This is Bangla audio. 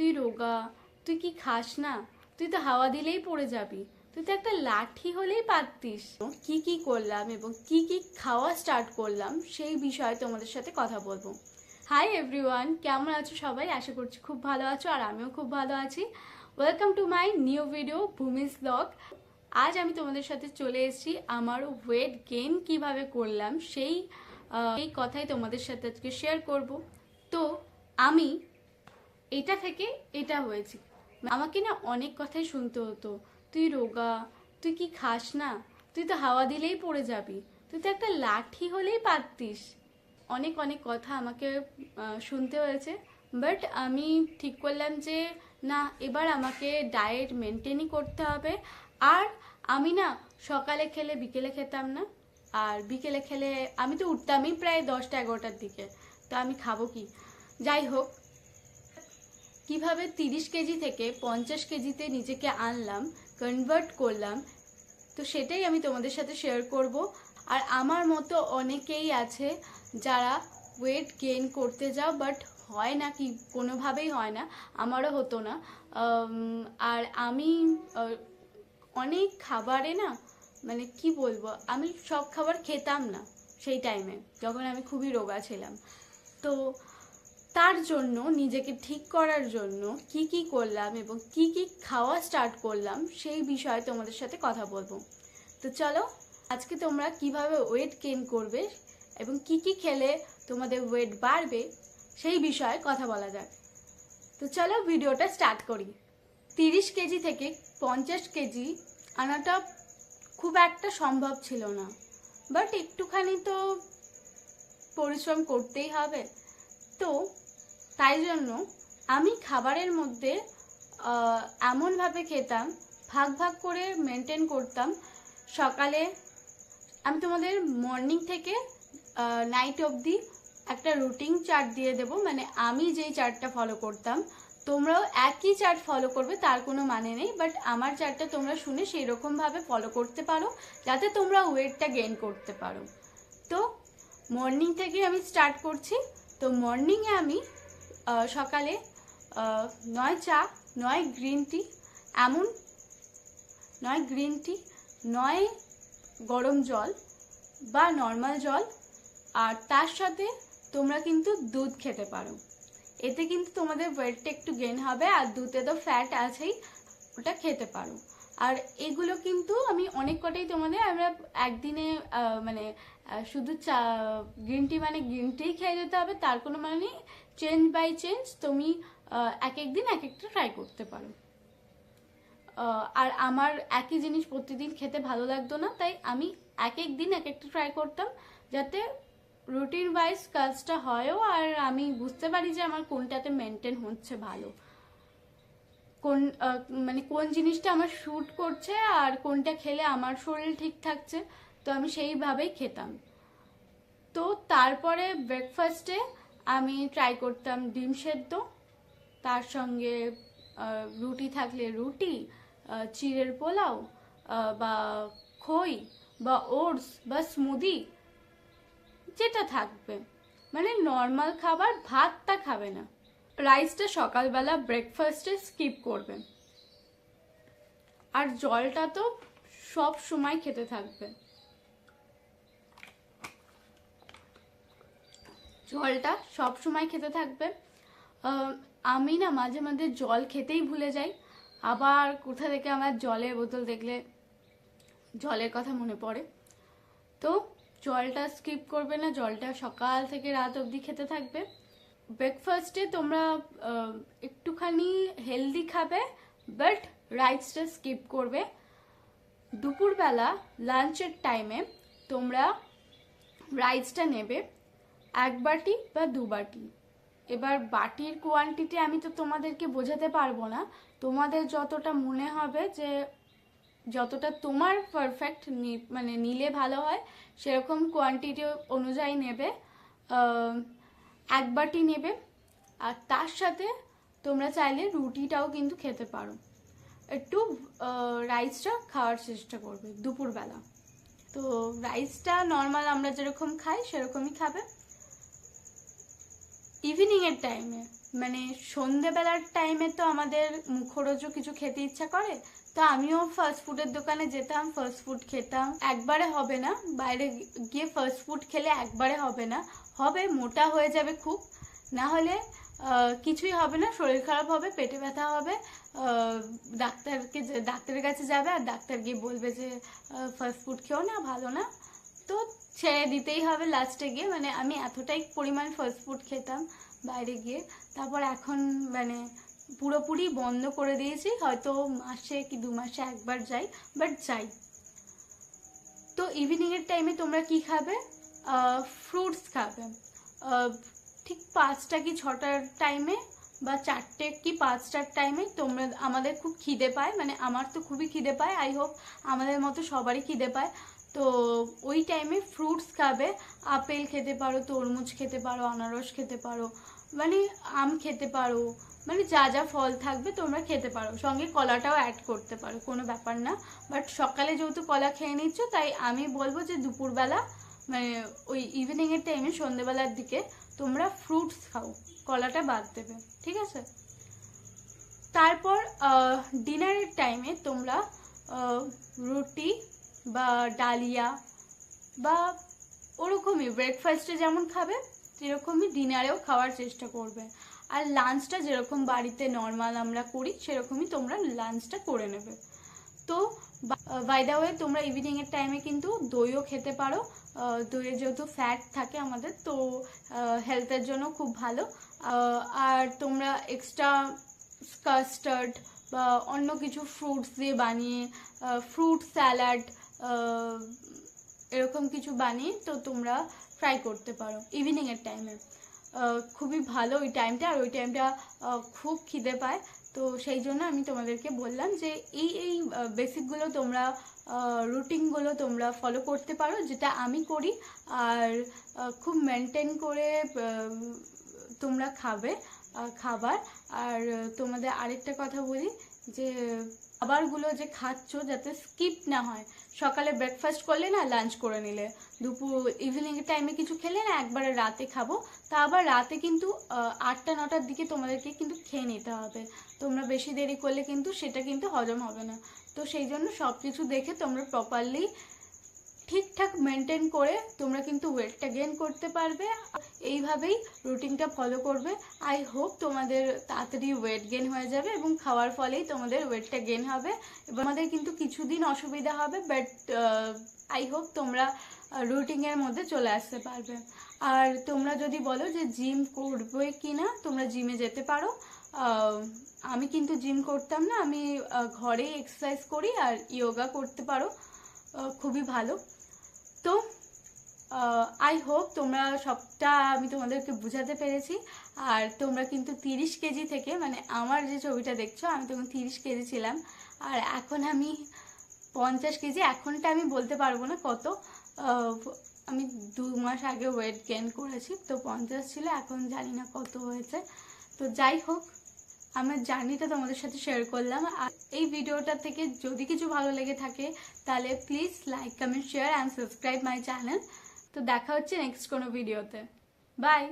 তুই রোগা, তুই কি খাস না? তুই তো হাওয়া দিলেই পড়ে যাবি। তুই তো একটা লাঠি হলেই পারতিস। কি কি করলাম এবং কি কি খাওয়া স্টার্ট করলাম সেই বিষয়ে তোমাদের সাথে কথা বলব। হাই এভরিওয়ান কেমন আছো সবাই? আশা করছি খুব ভালো আছো আর আমিও খুব ভালো আছি। Welcome to my new video Bhumi's blog আজ আমি তোমাদের সাথে চলে এসেছি আমার ওয়েট গেইন কীভাবে করলাম সেই এই কথাই তোমাদের সাথে আজকে শেয়ার করব। তো আমি এটা থেকে এটা হয়েছে। আমাকে না অনেক কথাই শুনতে হতো। তুই রোগা, তুই কি খাস না? তুই তো হাওয়া দিলেই পড়ে যাবি। তুই তো একটা লাঠি হলেই পারতিস। অনেক অনেক কথা আমাকে শুনতে হয়েছে। বাট আমি ঠিক করলাম যে, না, এবার আমাকে ডায়েট মেনটেনই করতে হবে। আর আমি না সকালে খেলে বিকেলে খেতাম না। আর বিকেলে খেলে আমি তো উঠতামই প্রায় দশটা, এগারোটার দিকে। তো আমি খাব কি? যাই হোক কীভাবে তিরিশ কেজি থেকে পঞ্চাশ কেজিতে নিজেকে আনলাম কনভার্ট করলাম, তো সেটাই আমি তোমাদের সাথে শেয়ার করব। আর আমার মতো অনেকেই আছে যারা ওয়েট গেইন করতে যাও বাট হয় না কি, কোনোভাবেই হয় না, আমারও হতো না। আর আমি অনেক খাবারে না মানে কি বলব, আমি সব খাবার খেতাম না সেই টাইমে যখন আমি খুবই রোগা ছিলাম। তো তার জন্য, নিজেকে ঠিক করার জন্য কি কি করলাম এবং কি কি খাওয়া স্টার্ট করলাম, সেই বিষয়ে তোমাদের সাথে কথা বলব। তো চলো, আজকে তোমরা কীভাবে ওয়েট গেন করবে এবং কি কি খেলে তোমাদের ওয়েট বাড়বে, সেই বিষয়ে কথা বলা যাক। তো চলো ভিডিওটা স্টার্ট করি। তিরিশ কেজি থেকে পঞ্চাশ কেজি আনাটা খুব একটা সম্ভব ছিল না বাট একটুখানি তো পরিশ্রম করতেই হবে। তো তাই জন্য আমি খাবারের মধ্যে এমনভাবে খেতাম, ভাগ ভাগ করে মেনটেন করতাম। সকালে আমি তোমাদের মর্নিং থেকে নাইট অবধি একটা রুটিন চার্ট দিয়ে দেব। মানে আমি যেই চার্টটা ফলো করতাম, তোমরাও একই চার্ট ফলো করবে, তার কোনো মানে নেই। বাট আমার চার্টটা তোমরা শুনে সেই রকমভাবে ফলো করতে পারো, যাতে তোমরা ওয়েটটা গেইন করতে পারো। তো মর্নিং থেকে আমি স্টার্ট করছি। তো মর্নিংয়ে আমি সকালে নয় চা, নয় গ্রিন টি এমন নয় গ্রিন টি নয় গরম জল বা নর্মাল জল, আর তার সাথে তোমরা কিন্তু দুধ খেতে পারো। এতে কিন্তু তোমাদের ওয়েটটা একটু গেন হবে আর দুধে তো ফ্যাট আছেই, ওটা খেতে পারো। আর এগুলো কিন্তু আমি অনেক কটাই তোমাদের, আমরা একদিনে মানে শুধু চা গ্রিন টি মানে গ্রিন টিই খেয়ে যেতে হবে, তার কোনো মানে নেই। চেঞ্জ বাই চেঞ্জ তুমি এক এক দিন এক একটা ট্রাই করতে পারো। আর আমার একই জিনিস প্রতিদিন খেতে ভালো লাগতো না, তাই আমি এক এক দিন এক একটা ট্রাই করতাম, যাতে রুটিন ওয়াইজ কাজটা হয়ও, আর আমি বুঝতে পারি যে আমার কোনটাতে মেনটেন হচ্ছে ভালো। কোন মানে কোন জিনিসটা আমার শ্যুট করছে আর কোনটা খেলে আমার শরীর ঠিক থাকছে, তো আমি সেইভাবেই খেতাম। তো তারপরে ব্রেকফাস্টে আমি ট্রাই করতাম ডিম সেদ্ধ, তার সঙ্গে রুটি থাকলে রুটি চিড়ের পোলাও বা খই, বা ওটস, বা স্মুদি যেটা থাকবে। মানে নর্মাল খাবার ভাতটা খাবে না। রাইসটা সকালবেলা ব্রেকফাস্টে স্কিপ করবে। আর জলটা তো সব সময় খেতে থাকবে। জলটা সব সময় খেতে থাকবে। আমি না মাঝে মাঝে জল খেতেই ভুলে যাই। আবার কোথা থেকে আমার জলের বোতল দেখলে জলের কথা মনে পড়ে। তো জলটা স্কিপ করবে না, জলটা সকাল থেকে রাত অবধি খেতে থাকবে। ব্রেকফাস্টে তোমরা একটুখানি হেলদি খাবে বাট রাইসটা স্কিপ করবে। দুপুরবেলা লাঞ্চের টাইমে তোমরা রাইসটা নেবে এক বাটি বা দু বাটি। এবার বাটির কোয়ান্টিটি আমি তো তোমাদেরকে বোঝাতে পারব না। তোমাদের যতটা মনে হবে যে, যতটা তোমার পারফেক্ট মানে নিলে ভালো হয়, সেরকম কোয়ান্টিটি অনুযায়ী নেবে। এক বাটি নেবে আর তার সাথে তোমরা চাইলে রুটিটাও কিন্তু খেতে পারো। একটু রাইসটা খাওয়ার চেষ্টা করবে দুপুরবেলা। তো রাইসটা নর্মাল আমরা যেরকম খাই সেরকমই খাবে। ইভিনিংয়ের টাইমে মানে সন্ধেবেলার টাইমে তো আমাদের মুখরোজও কিছু খেতে ইচ্ছা করে তো আমিও ফাস্ট ফুডের দোকানে যেতাম ফাস্ট ফুড খেতাম। একবারে হবে না, বাইরে গিয়ে ফাস্ট ফুড খেলে একবারে হবে না। হবে, মোটা হয়ে যাবে খুব। না হলে কিছুই হবে না, শরীর খারাপ হবে, পেটে ব্যথা হবে। ডাক্তারকে ডাক্তারের কাছে যাবে আর ডাক্তার গিয়ে বলবে যে ফাস্ট ফুড খেও না, ভালো না। তো ছেড়ে দিতেই হবে লাস্টে গিয়ে। মানে আমি এতটাই পরিমাণ ফাস্ট ফুড খেতাম বাইরে গিয়ে। তারপর এখন মানে পুরোপুরি বন্ধ করে দিয়েছি। হয়তো মাসে কি দু মাসে একবার যাই বাট যাই। তো ইভিনিংয়ের টাইমে তোমরা কি খাবে? ফ্রুটস খাবে। ঠিক পাঁচটা কি ছটার টাইমে বা চারটে কি পাঁচটার টাইমে তোমরা, আমাদের খুব খিদে পায়। মানে আমার তো খুবই খিদে পায়। আই হোপ আমাদের মতো সবারই খিদে পায়। তো ওই টাইমে ফ্রুটস খাবে। আপেল খেতে পারো, তরমুজ খেতে পারো, আনারস খেতে পারো। মানে আম খেতে পারো মানে যা যা ফল থাকবে তোমরা খেতে পারো। সঙ্গে কলাটাও অ্যাড করতে পারো, কোনো ব্যাপার না। বাট সকালে যেহেতু কলা খেয়ে নিচ্ছ, তাই আমি বলব যে দুপুরবেলা মানে ওই ইভিনিংয়ের টাইমে সন্ধেবেলার দিকে তোমরা ফ্রুটস খাও, কলাটা বাদ দেবে, ঠিক আছে? তারপর ডিনারের টাইমে তোমরা রুটি বা ডালিয়া বা ওরকমই ব্রেকফাস্টে যেমন খাবে সেরকমই ডিনারেও খাওয়ার চেষ্টা করবে। আর লাঞ্চটা যেরকম বাড়িতে নর্মাল আমরা করি সেরকমই তোমরা লাঞ্চটা করে নেবে। তো বাই দ্য ওয়ে তোমরা ইভিনিংয়ের টাইমে কিন্তু দইও খেতে পারো। আহ, দইয়ে যেহেতু ফ্যাট থাকে আমাদের তো হেলথের জন্য খুব ভালো। আর তোমরা এক্সট্রা কাস্টার্ড বা অন্য কিছু ফ্রুটস দিয়ে বানিয়ে ফ্রুট স্যালাড এরকম কিছু বানিয়ে তো তোমরা ট্রাই করতে পারো ইভিনিংয়ের টাইমে খুবই ভালো ওই টাইমটা আর ওই টাইমটা খুব খিদে পায়। তো সেই জন্য আমি তোমাদেরকে বললাম যে এই এই বেসিকগুলো তোমরা রুটিনগুলো তোমরা ফলো করতে পারো, যেটা আমি করি। আর খুব মেনটেন করে তোমরা খাবে খাবার। আর তোমাদের আরেকটা কথা বলি যে খাবারগুলো যে খাচ্ছ যাতে স্কিপ না হয়। সকালে ব্রেকফাস্ট করলে না লাঞ্চ করে নিলে। দুপুর ইভিনিং টাইমে কিছু খেলে না একবারে রাতে খাব। তা আবার রাতে কিন্তু আটটা, নটার দিকে তোমাদেরকে কিন্তু খেয়ে নিতে হবে। তোমরা বেশি দেরি করলে কিন্তু সেটা কিন্তু হজম হবে না। তো সেই জন্য সব কিছু দেখে তোমরা প্রপারলি ঠিকঠাক মেনটেন করে তোমরা কিন্তু ওয়েটটা গেন করতে পারবে। এইভাবেই রুটিনটা ফলো করবে। আই হোপ তোমাদের তাড়াতাড়ি ওয়েট গেন হয়ে যাবে এবং খাওয়ার ফলেই তোমাদের ওয়েটটা গেন হবে। এবং আমাদের কিন্তু কিছুদিন অসুবিধা হবে বাট আই হোপ তোমরা রুটিনের মধ্যে চলে আসতে পারবে। আর তোমরা যদি বলো যে জিম করবে কি না তোমরা জিমে যেতে পারো। আমি কিন্তু জিম করতাম না, আমি ঘরেই এক্সারসাইজ করি আর ইয়োগা করতে পারো। খুবই ভালো। তো আই হোপ তোমরা সবটা আমি তোমাদেরকে বোঝাতে পেরেছি। আর তোমরা কিন্তু তিরিশ কেজি থেকে মানে আমার যে ছবিটা দেখছ, আমি তখন তিরিশ কেজি ছিলাম। আর এখন আমি পঞ্চাশ কেজি, এখনটা আমি বলতে পারব না কত। আমি দু মাস আগে ওয়েট গেন করেছি, তো পঞ্চাশ ছিল, এখন জানি না কত হয়েছে। তো যাই হোক আমার জার্নিটা তোমাদের সাথে শেয়ার করলাম। আর এই ভিডিওটা থেকে যদি কিছু ভালো লেগে থাকে, তাহলে please like comment share and subscribe my channel তো দেখা হচ্ছে নেক্সট কোনো ভিডিওতে বাই